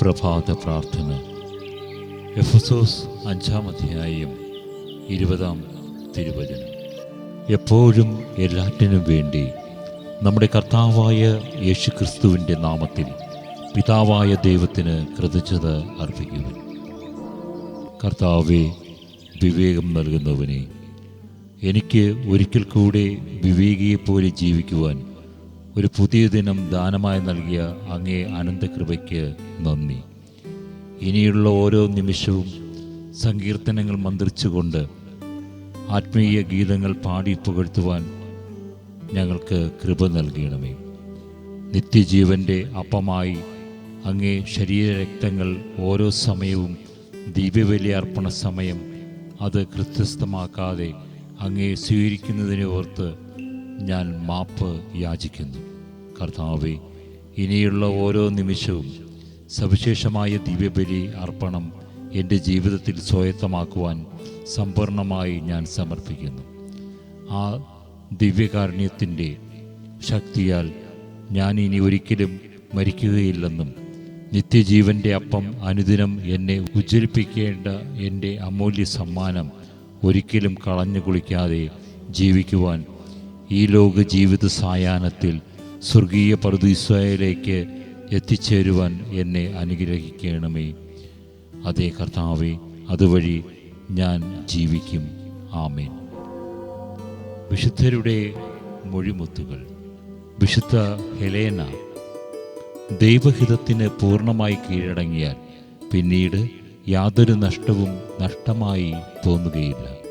പ്രഭാത പ്രാർത്ഥന. എഫസോസ് അഞ്ചാം അധ്യായം ഇരുപതാം തിരുവചനം. എപ്പോഴും എല്ലാറ്റിനും വേണ്ടി നമ്മുടെ കർത്താവായ യേശു ക്രിസ്തുവിന്റെ നാമത്തിൽ പിതാവായ ദൈവത്തിന് കൃതജ്ഞത അർപ്പിക്കുവിൻ. കർത്താവെ വിവേകം നൽകുന്നവനെ എനിക്ക് ഒരിക്കൽ കൂടെ വിവേകിയെപ്പോലെ ജീവിക്കുവാൻ ഒരു പുതിയ ദിനം ദാനമായി നൽകിയ അങ്ങേ അനന്തകൃപയ്ക്ക് നന്ദി. ഇനിയുള്ള ഓരോ നിമിഷവും സങ്കീർത്തനങ്ങൾ മന്ത്രിച്ചുകൊണ്ട് ആത്മീയ ഗീതങ്ങൾ പാടി പുകഴ്ത്തുവാൻ ഞങ്ങൾക്ക് കൃപ നൽകണമേ. നിത്യജീവന്റെ അപ്പമായി അങ്ങേ ശരീരരക്തങ്ങൾ ഓരോ സമയവും ദിവ്യബലി അർപ്പണ സമയം അത് കൃത്യസ്ഥമാക്കാതെ അങ്ങേ സ്വീകരിക്കുന്നതിനെ ഓർത്ത് ഞാൻ മാപ്പ് യാചിക്കുന്നു. കർത്താവെ ഇനിയുള്ള ഓരോ നിമിഷവും സവിശേഷമായ ദിവ്യബലി അർപ്പണം എന്റെ ജീവിതത്തിൽ സ്വായത്തമാക്കുവാൻ സമ്പൂർണമായി ഞാൻ സമർപ്പിക്കുന്നു. ആ ദിവ്യകാരുണ്യത്തിന്റെ ശക്തിയാൽ ഞാൻ ഇനി ഒരിക്കലും മരിക്കുകയില്ലെന്നും നിത്യജീവന്റെ അപ്പം അനുദിനം എന്നെ ഉജ്ജ്വലിപ്പിക്കേണ്ട എന്റെ അമൂല്യ സമ്മാനം ഒരിക്കലും കളഞ്ഞു കുളിക്കാതെ ജീവിക്കുവാൻ ഈ ലോക ജീവിത സായാഹ്നത്തിൽ സ്വർഗീയ പറുദീസയിലേക്ക് എത്തിച്ചേരുവാൻ എന്നെ അനുഗ്രഹിക്കണമേ. അതേ കർത്താവെ അതുവഴി ഞാൻ ജീവിക്കും. ആമേൻ. വിശുദ്ധരുടെ മൊഴിമുത്തുകൾ. വിശുദ്ധ ഹെലേന ദൈവഹിതത്തിന് പൂർണമായി കീഴടങ്ങിയാൽ പിന്നീട് യാതൊരു നഷ്ടവും നഷ്ടമായി തോന്നുകയില്ല.